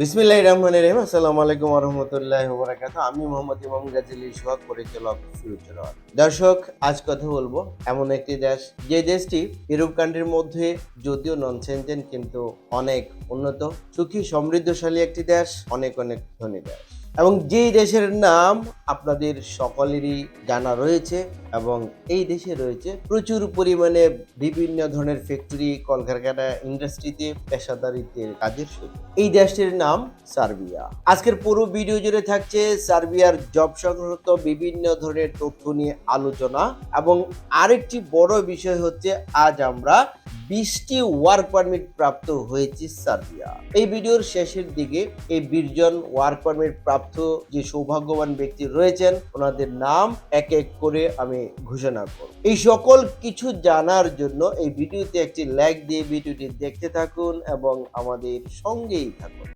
বিসমিল্লাহ রহমান রহিম। আসসালামু আলাইকুম রহমতুল্লাহ বরাকাত আমি মোহাম্মদ ইমাম গাজীলি সোহাগ পরিচালক ফিউচার দর্শক, আজ কথা বলব এমন একটি দেশ, যে দেশটি ইউরোপ কান্ট্রির মধ্যে যদিও নন সেনজেন কিন্তু অনেক উন্নত, সুখী, সমৃদ্ধশালী একটি দেশ, অনেক অনেক ধনী দেশ। এবং যেই দেশের নাম আপনাদের সকলেরই জানা রয়েছে এবং এই দেশে রয়েছে প্রচুর পরিমাণে বিভিন্ন ধরনের ফ্যাক্টরি কলকারখানা ইন্ডাস্ট্রিতে পেশাদারিত্বের কাজের সুযোগ। এই দেশটির নাম সার্বিয়া। আজকের পুরো ভিডিও জুড়ে থাকছে সার্বিয়ার জব সংক্রান্ত বিভিন্ন ধরনের তথ্য নিয়ে আলোচনা এবং আরেকটি বড় বিষয় হচ্ছে আজ আমরা বিশটি ওয়ার্ক পারমিট প্রাপ্ত হয়েছে সার্বিয়া। এই ভিডিওর শেষের দিকে এই বিশজন ওয়ার্ক পারমিট প্রাপ্ত যে সৌভাগ্যবান ব্যক্তি রয়েছেন, ওনাদের নাম এক এক করে আমি ঘোষণা করব। এই সকল কিছু জানার জন্য এই ভিডিওতে একটি লাইক দিয়ে ভিডিওটি দেখতে থাকুন এবং আমাদের সঙ্গেই থাকুন।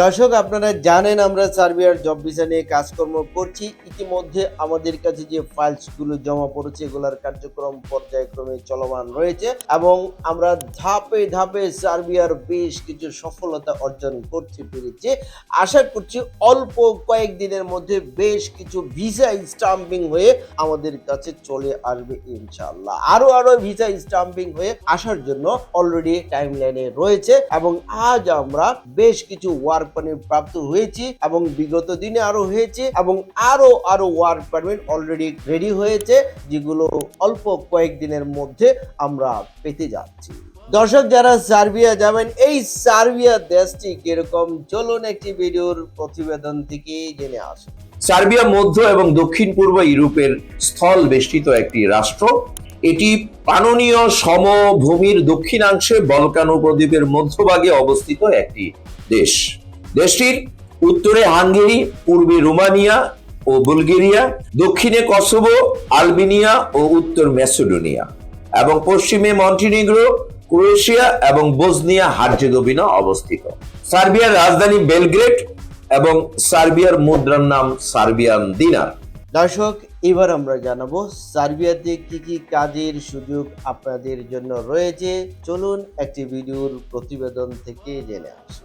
দর্শক, আপনারা জানেন আমরা সার্বিয়ার জব ভিসা নিয়ে কাজকর্ম করছি। ইতিমধ্যে আমাদের কাছে যে ফাইলসগুলো জমা পড়েছে, এগুলোর কার্যক্রম পর্যায়ক্রমে চলমান রয়েছে এবং আমরা ধাপে ধাপে সার্বিয়ার বেশ কিছু সফলতা অর্জন করতে পেরেছি। আশা করছি অল্প কয়েকদিনের মধ্যে বেশ কিছু ভিসা স্টাম্পিং হয়ে আমাদের কাছে চলে আসবে ইনশাল্লাহ আরও আরও ভিসা স্টাম্পিং হয়ে আসার জন্য অলরেডি টাইম লাইনে রয়েছে এবং আজ আমরা বেশ কিছু ওয়ার্ক পারমিট প্রাপ্ত হয়েছি এবং বিগত দিনে আরও হয়েছে এবং আরও আরও ওয়ার্ক পারমিট অলরেডি রেডি হয়েছে, যেগুলো অল্প কয়েকদিনের মধ্যে আমরা পেতে যাচ্ছি। দর্শক যারা সার্বিয়া যাবেন, এই সার্বিয়া দেশটি কীরকম? চলুন একটি ভিডিওর প্রতিবেদন থেকে জেনে আসুন সার্বিয়া মধ্য এবং দক্ষিণ পূর্ব ইউরোপের স্থল বেষ্টিত একটি রাষ্ট্র। এটি পাননীয় সমভূমির দক্ষিণাংশে বলকান উপদ্বীপের মধ্যভাগে অবস্থিত একটি দেশ। দেশটির উত্তরে হাঙ্গেরি, পূর্বে রোমানিয়া ও বুলগেরিয়া, দক্ষিণে কসোভো, আলবেনিয়া ও উত্তর ম্যাসেডোনিয়া এবং পশ্চিমে মন্টিনিগ্রো, ক্রোয়েশিয়া এবং বোসনিয়া হার্জেগোভিনা অবস্থিত। সার্বিয়ার রাজধানী বেলগ্রেড এবং সার্বিয়ার মুদ্রার নাম সার্বিয়ান দিনার। দর্শক, এবার আমরা জানাব সার্বিয়াতে কি কি কাজের সুযোগ আপনাদের জন্য রয়েছে। চলুন একটি ভিডিওর প্রতিবেদন থেকে জেনে আসি।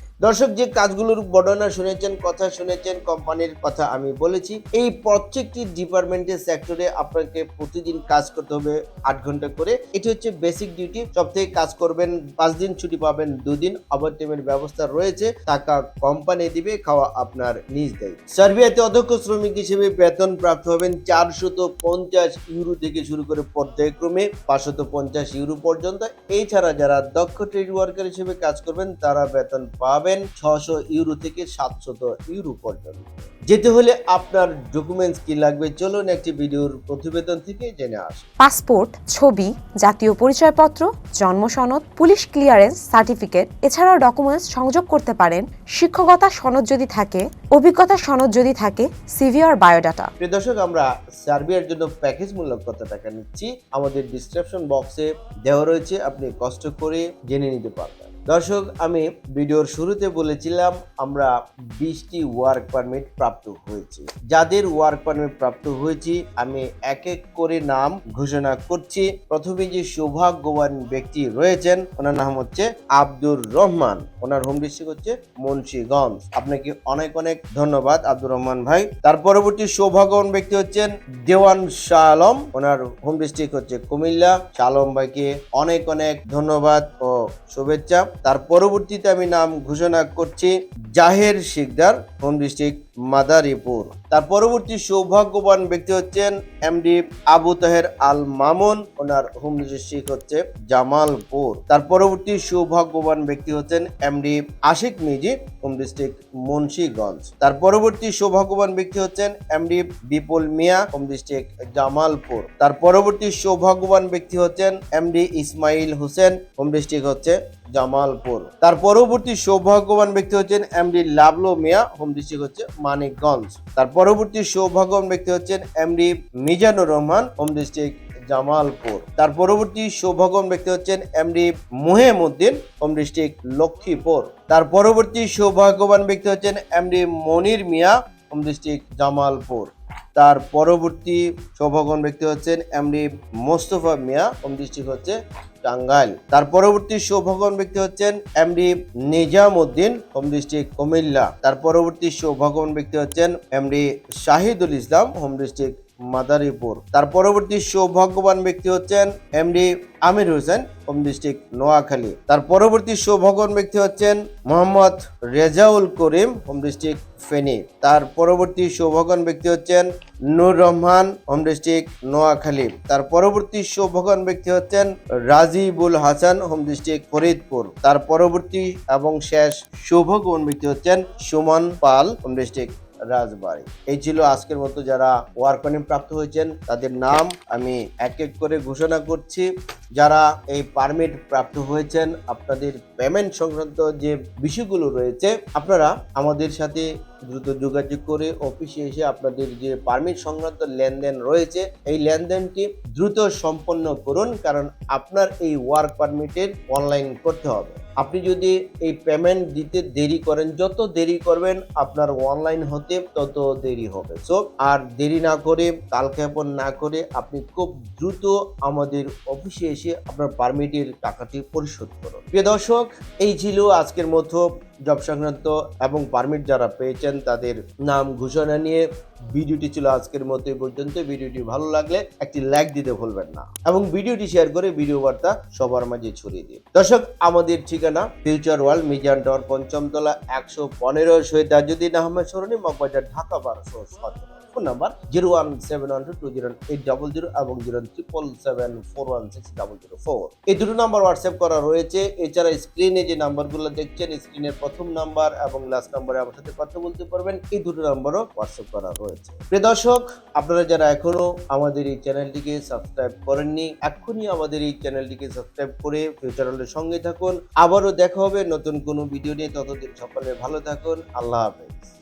দর্শক, যে কাজগুলোর বর্ণনা শুনেছেন, কথা শুনেছেন, কোম্পানির কথা আমি বলেছি, এই প্রত্যেকটি ডিপার্টমেন্টের সেক্টরে আপনাকে প্রতিদিন কাজ করতে হবে আট ঘণ্টা করে। এটি হচ্ছে বেসিক ডিউটি সব থেকে কাজ করবেন, পাঁচ দিন ছুটি পাবেন, দুদিন ওভার টাইমের ব্যবস্থা রয়েছে, টাকা কোম্পানি দিবে, খাওয়া আপনার নিজ দেয়। সার্বিয়াতে অধ্যক্ষ শ্রমিক হিসেবে বেতন প্রাপ্ত হবেন চারশত পঞ্চাশ ইউরো থেকে শুরু করে পর্যায়ক্রমে পাঁচশত পঞ্চাশ ইউরো পর্যন্ত। এছাড়া যারা দক্ষ ট্রেড ওয়ার্কার হিসেবে কাজ করবেন, তারা বেতন পাবেন ছশো ইউরো থেকে সাতশত ইউরো পর্যন্ত। যেতে হলে আপনার ডকুমেন্টস কি লাগবে? চলুন একটি ভিডিওর প্রতিবেদন থেকে জেনে আসুন পাসপোর্ট ছবি জাতীয় পরিচয়পত্র জন্ম সনদ পুলিশ ক্লিয়ারেন্স সার্টিফিকেট এছাড়াও ডকুমেন্টস সংযোগ করতে পারেন শিক্ষকতা সনদ যদি থাকে অভিজ্ঞতা সনদ যদি থাকে সিভি আর বায়োডাটা। প্রিয় দর্শক আমরা সার্বিয়ার জন্য প্যাকেজ মূল্য কত টাকা নিচ্ছি। আমাদের ডিসক্রিপশন বক্সে দেওয়া রয়েছে আপনি কষ্ট করে জেনে নিতে পারবেন। দর্শক, আমি ভিডিওর শুরুতে বলেছিলাম, আমরা বিশটি ওয়ার্ক পারমিট প্রাপ্ত হয়েছি। যাদের ওয়ার্ক পারমিট প্রাপ্ত হয়েছি, আমি এক এক করে নাম ঘোষণা করছি। প্রথমে যে সৌভাগ্যবান ব্যক্তি রয়েছেন, ওনার নাম হচ্ছে আব্দুর রহমান। ওনার হোম ডিস্ট্রিক্ট হচ্ছে মুন্সিগঞ্জ। আপনাকে অনেক অনেক ধন্যবাদ, আব্দুর রহমান ভাই। তার পরবর্তী সৌভাগ্যবান ব্যক্তি হচ্ছেন দেওয়ান শাহ আলম। ওনার হোম ডিস্ট্রিক্ট হচ্ছে কুমিল্লা। শাহ আলম ভাইকে অনেক অনেক ধন্যবাদ ও শুভেচ্ছা। তার পরবর্তীতে আমি নাম ঘোষণা করছি জাহের শিকদার হোম ডিস্ট্রিক্ট মাদারীপুর। তার পরবর্তী সৌভাগ্যবান ব্যক্তি হচ্ছেন এমডি আবু তাহের আল মামুন। ওনার হোম ডিস্ট্রিক্ট হচ্ছে জামালপুর। তার পরবর্তী সৌভাগ্যবান ব্যক্তি হচ্ছেন MD Ashik Miji, home district Munshiganj. তার পরবর্তী সৌভাগ্যবান ব্যক্তি হচ্ছেন MD Bipul Mia, home district Jamalpur. তার পরবর্তী সৌভাগ্যবান ব্যক্তি হচ্ছেন MD Ismail Hossain, home district হচ্ছে জামালপুর। তার পরবর্তী সৌভাগ্যবান ব্যক্তি হচ্ছেন MD Lavlu Mia, home district হচ্ছে মানিকগঞ্জ। তার পরবর্তী সৌভাগ্যবান ব্যক্তি হচ্ছেন MD Mizanur Rahman, home district Jamalpur. তার পরবর্তী সৌভাগ্যবান ব্যক্তি হচ্ছেন MD Muhemuddin, home district Lakshmipur. তার পরবর্তী সৌভাগ্যবান ব্যক্তি হচ্ছেন MD Monir Mia, home district Jamalpur. তার পরবর্তী সৌভাগ্যবান ব্যক্তি হচ্ছেন MD Mostafa Mia home district হচ্ছে টাঙ্গাইল। তার পরবর্তী সৌভাগ্যবান ব্যক্তি হচ্ছেন MD Nizam Uddin home district Comilla. তার পরবর্তী সৌভাগ্যবান ব্যক্তি হচ্ছেন MD Shahidul Islam home district Madaripur. তার পরবর্তী সৌভাগ্যবান ব্যক্তি হচ্ছেন MD Amir Hossain home district Noakhali. তার পরবর্তী সৌভাগ্যবান ব্যক্তি হচ্ছেন মোহাম্মদ রেজাউল করিম হোম ডিস্ট্রিক্ট ফেনী। তার পরবর্তী সৌভাগ্যবান ব্যক্তি হচ্ছেন নুর রহমান হোম ডিস্ট্রিক্ট নোয়াখালী। তার পরবর্তী সৌভাগ্যবান ব্যক্তি হচ্ছেন রাজিবুল হাসান হোম ডিস্ট্রিক্ট ফরিদপুর। তার পরবর্তী এবং শেষ সৌভাগ্যবান ব্যক্তি হচ্ছেন সুমন পাল হোম ডিস্ট্রিক্ট রাজবাড়ি। এই ছিল আজকের মতো যারা ওয়ার্ক পারমিট প্রাপ্ত হয়েছেন, তাদের নাম আমি এক এক করে ঘোষণা করছি। যারা এই পারমিট প্রাপ্ত হয়েছেন, আপনাদের পেমেন্ট সংক্রান্ত যে বিষয়গুলো রয়েছে, আপনারা আমাদের সাথে দ্রুত যোগাযোগ করে অফিসে এসে আপনাদের যে পারমিট সংক্রান্ত লেনদেন রয়েছে, এই লেনদেনটি দ্রুত সম্পন্ন করুন, কারণ আপনার এই ওয়ার্ক পারমিটের অনলাইন করতে হবে। আপনি যদি এই পেমেন্ট দিতে দেরি করেন, যত দেরি করবেন আপনার অনলাইন হতে তত দেরি হবে। সো আর দেরি না করে, কালক্ষেপণ না করে আপনি খুব দ্রুত আমাদের অফিসে এসে আপনার পারমিটের টাকাটি পরিশোধ করুন। প্রিয় দর্শক, এই ছিল আজকের মতো জব সংক্রান্ত এবং পারমিট যারা পেয়েছেন তাদের নাম ঘোষণা নিয়ে ভিডিওটি ছিল আজকের মতো এই পর্যন্ত। ভিডিওটি ভালো লাগলে একটি লাইক দিতে ভুলবেন না এবং ভিডিওটি শেয়ার করে ভিডিও বার্তা সবার মাঝে ছড়িয়ে দিন। দর্শক, আমাদের ঠিকানা ফিউচার ওয়ার্ল্ড, মিজান টাওয়ার পঞ্চমতলা একশো পনেরো, শহীদ তাজুদ্দিন আহমেদ সরণি মগবাজার, ঢাকা, বারোশো সতেরো। Phone number zero one seven one two zero eight double zero এবং zero triple seven four one six double zero four. এই দুটো নাম্বার হোয়াটসঅ্যাপ করা রয়েছে। এছাড়া স্ক্রিনে যে নাম্বারগুলো দেখছেন, স্ক্রিনের প্রথম নাম্বার এবং লাস্ট নাম্বারে আমার সাথে কথা বলতে পারবেন, এই দুটো নাম্বারও হোয়াটসঅ্যাপ করা রয়েছে। প্রিয় দর্শক, আপনারা যারা এখনও আমাদের এই চ্যানেলটিকে সাবস্ক্রাইব করেননি, এক্ষুনি আমাদের এই চ্যানেলটিকে সাবস্ক্রাইব করে ফিউচার ওয়ার্ল্ডের সঙ্গে থাকুন। আবারও দেখা হবে নতুন কোনো ভিডিও নিয়ে। ততদিন সকলে ভালো থাকুন। আল্লাহ হাফেজ।